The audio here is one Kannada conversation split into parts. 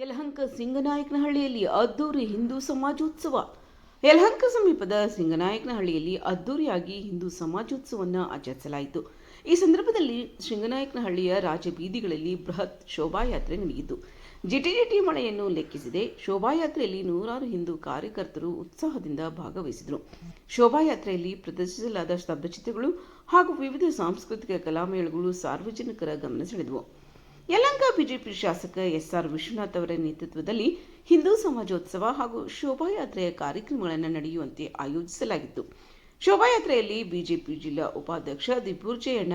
ಯಲಹಂಕ ಸಿಂಗನಾಯಕನಹಳ್ಳಿಯಲ್ಲಿ ಅದ್ದೂರಿ ಹಿಂದೂ ಸಮಾಜೋತ್ಸವ. ಯಲಹಂಕ ಸಮೀಪದ ಸಿಂಗನಾಯಕನಹಳ್ಳಿಯಲ್ಲಿ ಅದ್ದೂರಿಯಾಗಿ ಹಿಂದೂ ಸಮಾಜೋತ್ಸವವನ್ನು ಆಚರಿಸಲಾಯಿತು. ಈ ಸಂದರ್ಭದಲ್ಲಿ ಸಿಂಗನಾಯಕನಹಳ್ಳಿಯ ರಾಜಬೀದಿಗಳಲ್ಲಿ ಬೃಹತ್ ಶೋಭಾಯಾತ್ರೆ ನಡೆಯಿತು. ಜಿಟಿಜಿಟಿ ಮಳೆಯನ್ನು ಲೆಕ್ಕಿಸಿದೆ ಶೋಭಾಯಾತ್ರೆಯಲ್ಲಿ ನೂರಾರು ಹಿಂದೂ ಕಾರ್ಯಕರ್ತರು ಉತ್ಸಾಹದಿಂದ ಭಾಗವಹಿಸಿದರು. ಶೋಭಾಯಾತ್ರೆಯಲ್ಲಿ ಪ್ರದರ್ಶಿಸಲಾದ ಸ್ತಬ್ಧಚಿತ್ರಗಳು ಹಾಗೂ ವಿವಿಧ ಸಾಂಸ್ಕೃತಿಕ ಕಲಾಮೇಳಗಳು ಸಾರ್ವಜನಿಕರ ಗಮನ ಸೆಳೆದವು. ಯಲಹಂಕ ಬಿಜೆಪಿ ಶಾಸಕ ಎಸ್ಆರ್ ವಿಶ್ವನಾಥ್ ಅವರ ನೇತೃತ್ವದಲ್ಲಿ ಹಿಂದೂ ಸಮಾಜೋತ್ಸವ ಹಾಗೂ ಶೋಭಾಯಾತ್ರೆಯ ಕಾರ್ಯಕ್ರಮಗಳನ್ನು ನಡೆಯುವಂತೆ ಆಯೋಜಿಸಲಾಗಿತ್ತು. ಶೋಭಾಯಾತ್ರೆಯಲ್ಲಿ ಬಿಜೆಪಿ ಜಿಲ್ಲಾ ಉಪಾಧ್ಯಕ್ಷ ದಿಪೂರ್ಜಯಣ್ಣ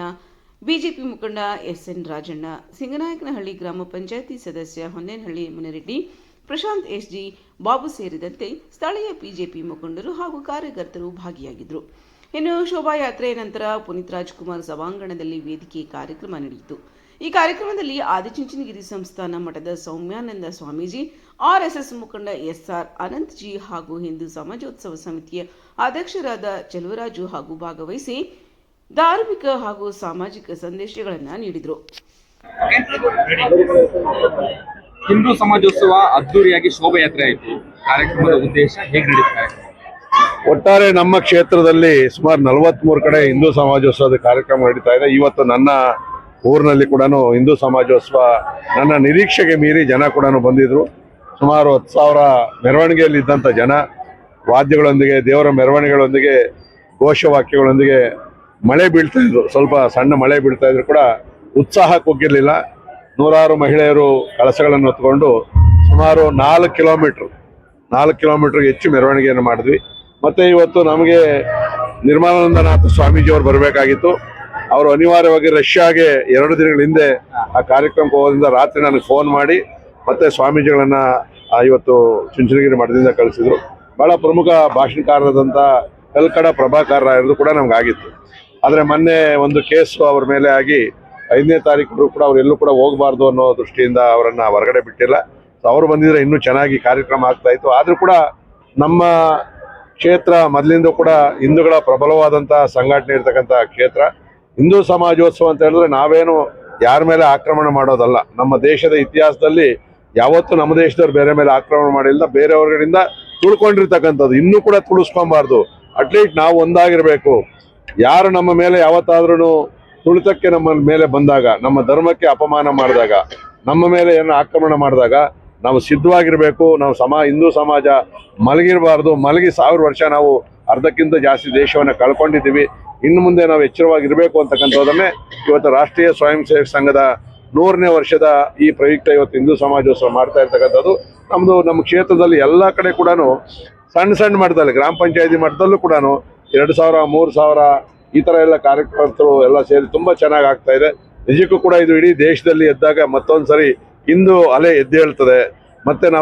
ಬಿಜೆಪಿ ಮುಖಂಡ ಎಸ್ ಎನ್ ರಾಜಣ್ಣ, ಸಿಂಗನಾಯಕನಹಳ್ಳಿ ಗ್ರಾಮ ಪಂಚಾಯಿತಿ ಸದಸ್ಯ ಹೊನ್ನೇನಹಳ್ಳಿ ಮುನಿರೆಡ್ಡಿ, ಪ್ರಶಾಂತ್ ಎಸ್ಜಿ, ಬಾಬು ಸೇರಿದಂತೆ ಸ್ಥಳೀಯ ಬಿಜೆಪಿ ಮುಖಂಡರು ಹಾಗೂ ಕಾರ್ಯಕರ್ತರು ಭಾಗಿಯಾಗಿದ್ದರು. ಇನ್ನು ಶೋಭಾಯಾತ್ರೆ ನಂತರ ಪುನೀತ್ ರಾಜ್ಕುಮಾರ್ ಸಭಾಂಗಣದಲ್ಲಿ ವೇದಿಕೆ ಕಾರ್ಯಕ್ರಮ ನಡೆಯಿತು. ಈ ಕಾರ್ಯಕ್ರಮದಲ್ಲಿ ಆದಿಚುಂಚನಗಿರಿ ಸಂಸ್ಥಾನ ಮಠದ ಸೌಮ್ಯಾನಂದ ಸ್ವಾಮೀಜಿ, ಆರ್ಎಸ್ಎಸ್ ಮುಖಂಡ ಎಸ್ಆರ್ ಅನಂತ್ಜಿ ಹಾಗೂ ಹಿಂದೂ ಸಮಾಜೋತ್ಸವ ಸಮಿತಿಯ ಅಧ್ಯಕ್ಷರಾದ ಚೆಲುವರಾಜು ಹಾಗೂ ಭಾಗವಹಿಸಿ ಧಾರ್ಮಿಕ ಹಾಗೂ ಸಾಮಾಜಿಕ ಸಂದೇಶಗಳನ್ನು ನೀಡಿದರು. ಹಿಂದೂ ಸಮಾಜೋತ್ಸವ ಅದ್ದೂರಿಯಾಗಿ ಶೋಭಾಯಾತ್ರೆ ಆಯಿತು. ಕಾರ್ಯಕ್ರಮದ ಉದ್ದೇಶ ಹೇಗೆ ನಡೀತಾ ಇದೆ? ಒಟ್ಟಾರೆ ನಮ್ಮ ಕ್ಷೇತ್ರದಲ್ಲಿ ಸುಮಾರು ನಲವತ್ಮೂರು ಕಡೆ ಹಿಂದೂ ಸಮಾಜೋತ್ಸವದ ಕಾರ್ಯಕ್ರಮ ನಡೀತಾ ಇದೆ. ಇವತ್ತು ನನ್ನ ಊರಿನಲ್ಲಿ ಕೂಡ ಹಿಂದೂ ಸಮಾಜೋತ್ಸವ ನನ್ನ ನಿರೀಕ್ಷೆಗೆ ಮೀರಿ ಜನ ಕೂಡ ಬಂದಿದ್ರು. ಸುಮಾರು ಹತ್ತು ಸಾವಿರ ಮೆರವಣಿಗೆಯಲ್ಲಿ ಇದ್ದಂಥ ಜನ, ವಾದ್ಯಗಳೊಂದಿಗೆ, ದೇವರ ಮೆರವಣಿಗೆಗಳೊಂದಿಗೆ, ಘೋಷವಾಕ್ಯಗಳೊಂದಿಗೆ ಮಳೆ ಬೀಳ್ತಾ ಇದ್ರು. ಸ್ವಲ್ಪ ಸಣ್ಣ ಮಳೆ ಬೀಳ್ತಾ ಇದ್ರು ಕೂಡ ಉತ್ಸಾಹ ಕುಗ್ಗಿರಲಿಲ್ಲ ನೂರಾರು ಮಹಿಳೆಯರು ಕಳಸಗಳನ್ನು ಹೊತ್ಕೊಂಡು ಸುಮಾರು ನಾಲ್ಕು ಕಿಲೋಮೀಟ್ರ್, ನಾಲ್ಕು ಕಿಲೋಮೀಟ್ರ್ಗೆ ಹೆಚ್ಚು ಮೆರವಣಿಗೆಯನ್ನು ಮಾಡಿದ್ವಿ. ಮತ್ತೆ ಇವತ್ತು ನಮಗೆ ನಿರ್ಮಲಾನಂದನಾಥ ಸ್ವಾಮೀಜಿಯವರು ಬರಬೇಕಾಗಿತ್ತು. ಅವರು ಅನಿವಾರ್ಯವಾಗಿ ರಷ್ಯಾಗೆ ಎರಡು ದಿನಗಳ ಹಿಂದೆ ಆ ಕಾರ್ಯಕ್ರಮಕ್ಕೆ ಹೋಗೋದ್ರಿಂದ ರಾತ್ರಿ ನನಗೆ ಫೋನ್ ಮಾಡಿ ಮತ್ತೆ ಸ್ವಾಮೀಜಿಗಳನ್ನ ಇವತ್ತು ಚುಂಚನಗಿರಿ ಮಠದಿಂದ ಕಳಿಸಿದ್ರು. ಬಹಳ ಪ್ರಮುಖ ಭಾಷಣಕಾರರಾದಂಥ ಕಲ್ಕಡ ಪ್ರಭಾಕರ ರಾಯರದು ಕೂಡ ನಮ್ಗೆ ಆಗಿತ್ತು. ಆದರೆ ಮೊನ್ನೆ ಒಂದು ಕೇಸು ಅವ್ರ ಮೇಲೆ ಆಗಿ ಐದನೇ ತಾರೀಕು ಕೂಡ ಅವ್ರು ಎಲ್ಲೂ ಕೂಡ ಹೋಗಬಾರ್ದು ಅನ್ನೋ ದೃಷ್ಟಿಯಿಂದ ಅವರನ್ನ ಹೊರಗಡೆ ಬಿಟ್ಟಿಲ್ಲ. ಸೊ ಅವರು ಬಂದಿದ್ರೆ ಇನ್ನೂ ಚೆನ್ನಾಗಿ ಕಾರ್ಯಕ್ರಮ ಆಗ್ತಾ ಇತ್ತು. ಆದ್ರೂ ಕೂಡ ನಮ್ಮ ಕ್ಷೇತ್ರ ಮೊದಲಿಂದ ಕೂಡ ಹಿಂದೂಗಳ ಪ್ರಬಲವಾದಂಥ ಸಂಘಟನೆ ಇರ್ತಕ್ಕಂಥ ಕ್ಷೇತ್ರ. ಹಿಂದೂ ಸಮಾಜೋತ್ಸವ ಅಂತ ಹೇಳಿದ್ರೆ ನಾವೇನು ಯಾರ ಮೇಲೆ ಆಕ್ರಮಣ ಮಾಡೋದಲ್ಲ. ನಮ್ಮ ದೇಶದ ಇತಿಹಾಸದಲ್ಲಿ ಯಾವತ್ತೂ ನಮ್ಮ ದೇಶದವ್ರು ಬೇರೆ ಮೇಲೆ ಆಕ್ರಮಣ ಮಾಡಿಲ್ಲ. ಬೇರೆಯವ್ರಗಳಿಂದ ತುಳ್ಕೊಂಡಿರ್ತಕ್ಕಂಥದ್ದು. ಇನ್ನೂ ಕೂಡ ತುಳಿಸ್ಕೊಬಾರ್ದು. ಅಟ್ಲೀಸ್ಟ್ ನಾವು ಒಂದಾಗಿರಬೇಕು. ಯಾರು ನಮ್ಮ ಮೇಲೆ ಯಾವತ್ತಾದ್ರೂ ತುಳಿತಕ್ಕೆ ನಮ್ಮ ಮೇಲೆ ಬಂದಾಗ, ನಮ್ಮ ಧರ್ಮಕ್ಕೆ ಅಪಮಾನ ಮಾಡಿದಾಗ, ನಮ್ಮ ಮೇಲೆ ಏನೋ ಆಕ್ರಮಣ ಮಾಡಿದಾಗ ನಾವು ಸಿದ್ಧವಾಗಿರಬೇಕು, ನಾವು ಸಮ, ಹಿಂದೂ ಸಮಾಜ ಮಲಗಿರಬಾರ್ದು, ಮಲಗಿ ಸಾವಿರ ವರ್ಷ ನಾವು ಅರ್ಧಕ್ಕಿಂತ ಜಾಸ್ತಿ ದೇಶವನ್ನು ಕಳ್ಕೊಂಡಿದ್ದೀವಿ, ಇನ್ನು ಮುಂದೆ ನಾವು ಎಚ್ಚರವಾಗಿರಬೇಕು ಅಂತಕ್ಕಂಥದ್ದನ್ನೇ ಇವತ್ತು ರಾಷ್ಟ್ರೀಯ ಸ್ವಯಂ ಸೇವಕ ಸಂಘದ ನೂರನೇ ವರ್ಷದ ಈ ಪ್ರಯುಕ್ತ ಇವತ್ತು ಹಿಂದೂ ಸಮಾಜೋತ್ಸವ ಮಾಡ್ತಾ ಇರ್ತಕ್ಕಂಥದ್ದು. ನಮ್ಮದು ನಮ್ಮ ಕ್ಷೇತ್ರದಲ್ಲಿ ಎಲ್ಲ ಕಡೆ ಕೂಡ ಸಣ್ಣ ಸಣ್ಣ ಮಟ್ಟದಲ್ಲಿ, ಗ್ರಾಮ ಪಂಚಾಯತಿ ಮಟ್ಟದಲ್ಲೂ ಕೂಡ ಎರಡು ಸಾವಿರ, ಮೂರು ಸಾವಿರ ಈ ಥರ ಎಲ್ಲ ಕಾರ್ಯಕರ್ತರು ಎಲ್ಲ ಸೇರಿ ತುಂಬ ಚೆನ್ನಾಗಿ ಆಗ್ತಾ ಇದೆ. ನಿಜಕ್ಕೂ ಕೂಡ ಇದು ಇಡೀ ದೇಶದಲ್ಲಿ ಎದ್ದಾಗ ಮತ್ತೊಂದು ಸರಿ ಹಿಂದೂ ಅಲೆ ಎದ್ದೇಳ್ತದೆ ಮತ್ತೆ ನಾವು